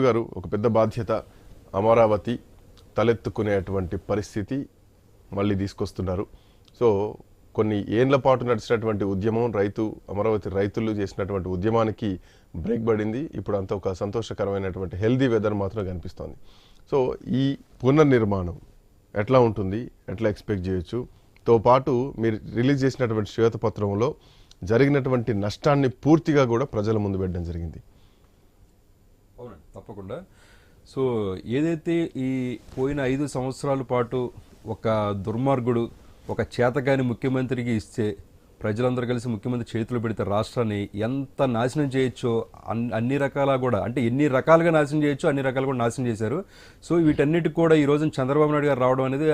గారు ఒక పెద్ద బాధ్యత అమరావతి తలెత్తుకునేటువంటి పరిస్థితి మళ్ళీ తీసుకొస్తున్నారు. సో కొన్ని ఏండ్ల పాటు నడిచినటువంటి ఉద్యమం రైతు అమరావతి రైతులు చేసినటువంటి ఉద్యమానికి బ్రేక్ పడింది. ఇప్పుడు అంత ఒక సంతోషకరమైనటువంటి హెల్దీ వెదర్ మాత్రం కనిపిస్తోంది. సో ఈ పునర్నిర్మాణం ఎట్లా ఉంటుంది? ఎట్లా ఎక్స్పెక్ట్ చేయొచ్చు? తో పాటు మీరు రిలీజ్ చేసినటువంటి శ్వేతపత్రంలో జరిగినటువంటి నష్టాన్ని పూర్తిగా కూడా ప్రజల ముందు పెట్టడం జరిగింది. తప్పకుండా. సో ఏదైతే ఈ పోయిన ఐదు సంవత్సరాల పాటు ఒక దుర్మార్గుడు ఒక చేతగాని ముఖ్యమంత్రికి ఇస్తే ప్రజలందరూ కలిసి ముఖ్యమంత్రి చేతులు పెడితే రాష్ట్రాన్ని ఎంత నాశనం చేయొచ్చో అన్- అన్ని రకాల కూడా అంటే ఎన్ని రకాలుగా నాశనం చేయొచ్చో అన్ని రకాలు కూడా నాశనం చేశారు. సో వీటన్నిటికి కూడా ఈ రోజున చంద్రబాబు నాయుడు గారు రావడం అనేది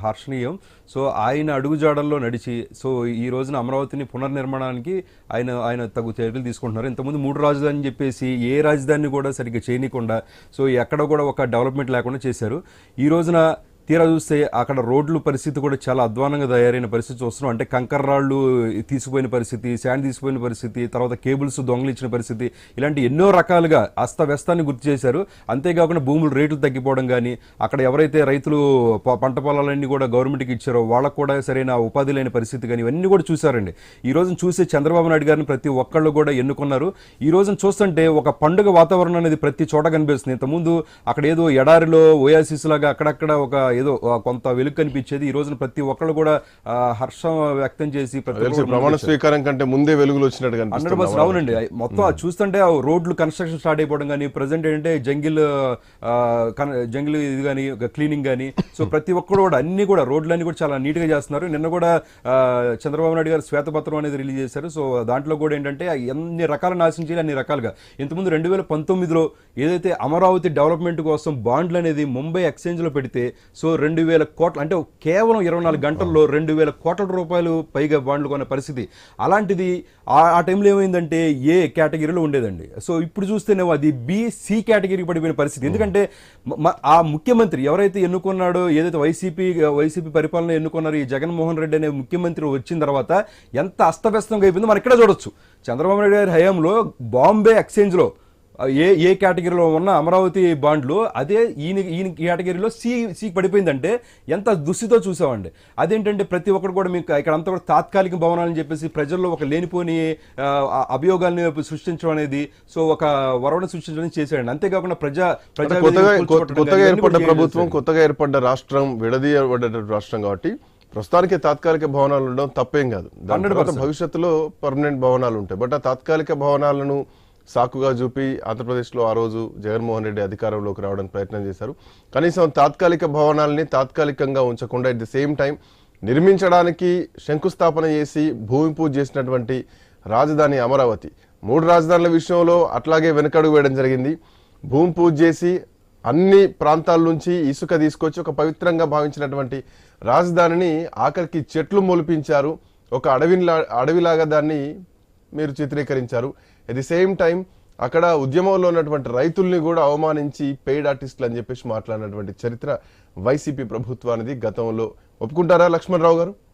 హర్షణీయం. సో ఆయన అడుగుజాడల్లో నడిచి సో ఈ రోజున అమరావతిని పునర్నిర్మాణానికి ఆయన ఆయన తగు చర్యలు తీసుకుంటున్నారు. ఇంతకుముందు మూడు రాజధాని చెప్పేసి ఏ రాజధానిని కూడా సరిగ్గా చేయనీయకుండా సో ఎక్కడ కూడా ఒక డెవలప్మెంట్ లేకుండా చేశారు. ఈ రోజున తీరా చూస్తే అక్కడ రోడ్లు పరిస్థితి కూడా చాలా అధ్వానంగా తయారైన పరిస్థితి చూస్తున్నాం. అంటే కంకర రాళ్ళు తీసిపోయిన పరిస్థితి శాండ్ తీసిపోయిన పరిస్థితి తర్వాత కేబుల్స్ దొంగలించిన పరిస్థితి ఇలాంటి ఎన్నో రకాలుగా అస్తవ్యస్తాన్ని గుర్తు చేశారు. అంతేకాకుండా భూములు రేట్లు తగ్గిపోవడం కానీ అక్కడ ఎవరైతే రైతులు పంట పొలాలన్నీ కూడా గవర్నమెంట్కి ఇచ్చారో వాళ్ళకు కూడా సరైన ఉపాధి లేని పరిస్థితి కానీ ఇవన్నీ కూడా చూశారండి. ఈ రోజున చూసే చంద్రబాబు నాయుడు గారిని ప్రతి ఒక్కళ్ళు కూడా ఎన్నుకున్నారు. ఈ రోజున చూస్తుంటే ఒక పండుగ వాతావరణం అనేది ప్రతి చోట కనిపిస్తుంది. ఇంతకుముందు అక్కడ ఏదో ఎడారిలో ఓయాసిస్ లాగా అక్కడక్కడ ఒక ఏదో కొంత వెలుగు కనిపించేది. ఈ రోజున ప్రతి ఒక్కళ్ళు కూడా హర్షం వ్యక్తం చేసి ప్రమాణ స్వీకారం కంటే ముందే వెలుగులు వచ్చినట్టు హండ్రెడ్ పర్సెంట్ అవునండి. మొత్తం చూస్తుంటే ఆ రోడ్లు కన్స్ట్రక్షన్ స్టార్ట్ అయిపోవడం కానీ ప్రజెంట్ ఏంటంటే జంగిల్ జంగిల్ ఇది కానీ క్లీనింగ్ కానీ సో ప్రతి ఒక్కరు కూడా అన్ని కూడా రోడ్లన్నీ కూడా చాలా నీట్గా చేస్తున్నారు. నిన్న కూడా చంద్రబాబు నాయుడు గారు శ్వేతపత్రం అనేది రిలీజ్ చేశారు. సో దాంట్లో కూడా ఏంటంటే ఎన్ని రకాల నాశనం చేయాలి అన్ని రకాలుగా. ఇంతకుముందు రెండు వేల పంతొమ్మిదిలో ఏదైతే అమరావతి డెవలప్మెంట్ కోసం బాండ్లు అనేది ముంబై ఎక్స్చేంజ్లో పెడితే సో రెండు వేల కోట్ల అంటే కేవలం ఇరవై నాలుగు గంటల్లో రెండు వేల కోట్ల రూపాయలు పైగా బాండ్లు కొన్న పరిస్థితి. అలాంటిది ఆ టైంలో ఏమైందంటే ఏ కేటగిరీలో ఉండేదండి? సో ఇప్పుడు చూస్తేనేమో అది బి సి కేటగిరీకి పడిపోయిన పరిస్థితి. ఎందుకంటే ఆ ముఖ్యమంత్రి ఎవరైతే ఎన్నుకున్నాడో ఏదైతే వైసీపీ వైసీపీ పరిపాలన ఎన్నుకున్నారో ఈ జగన్మోహన్ రెడ్డి అనే ముఖ్యమంత్రి వచ్చిన తర్వాత ఎంత అస్తవ్యస్తంగా అయిపోయిందో మనం ఇక్కడ చూడొచ్చు. చంద్రబాబు నాయుడు గారి హయాంలో బాంబే ఎక్స్చేంజ్లో ఏ ఏ కేటగిరీలో ఉన్న అమరావతి బాండ్లు అదే ఈయన ఈయన కేటగిరీలో సి సి పడిపోయిందంటే ఎంత దుస్థితో చూసామండి. అదేంటంటే ప్రతి ఒక్కరు కూడా మీకు ఇక్కడ అంతా కూడా తాత్కాలిక భవనాలని చెప్పేసి ప్రజల్లో ఒక లేనిపోని అభియోగాల్ని సృష్టించడం అనేది సో ఒక వరవణ సృష్టించడం చేశాడండి. అంతేకాకుండా ప్రజా ప్రజా కొత్తగా ఏర్పడ్డ ప్రభుత్వం. కొత్తగా ఏర్పడ్డ రాష్ట్రం విడదీయబడ్డ రాష్ట్రం కాబట్టి ప్రస్తుతానికి తాత్కాలిక భవనాలు ఉండడం తప్పేం కాదు. దాని 100% తర్వాత భవిష్యత్తులో పర్మనెంట్ భవనాలు ఉంటాయి. బట్ ఆ తాత్కాలిక భవనాలను సాకుగా చూపి ఆంధ్రప్రదేశ్లో ఆ రోజు జగన్మోహన్ రెడ్డి అధికారంలోకి రావడానికి ప్రయత్నం చేశారు. కనీసం తాత్కాలిక భవనాలని తాత్కాలికంగా ఉంచకుండా అట్ ది సేమ్ టైం నిర్మించడానికి శంకుస్థాపన చేసి భూమి పూజ చేసినటువంటి రాజధాని అమరావతి. మూడు రాజధానుల విషయంలో అట్లాగే వెనకడుగు వేయడం జరిగింది. భూమి పూజ చేసి అన్ని ప్రాంతాల నుంచి ఇసుక తీసుకొచ్చి ఒక పవిత్రంగా భావించినటువంటి రాజధానిని ఆఖరికి చెట్లు మొలిపించారు. ఒక అడవిలా అడవిలాగా దాన్ని మీరు చిత్రీకరించారు. ఎట్ ది సేమ్ టైం అక్కడ ఉద్యమంలో ఉన్నటువంటి రైతుల్ని కూడా అవమానించి పెయిడ్ ఆర్టిస్టులు అని చెప్పేసి మాట్లాడినటువంటి చరిత్ర వైసీపీ ప్రభుత్వానికి గతంలో. ఒప్పుకుంటారా లక్ష్మణరావు గారు?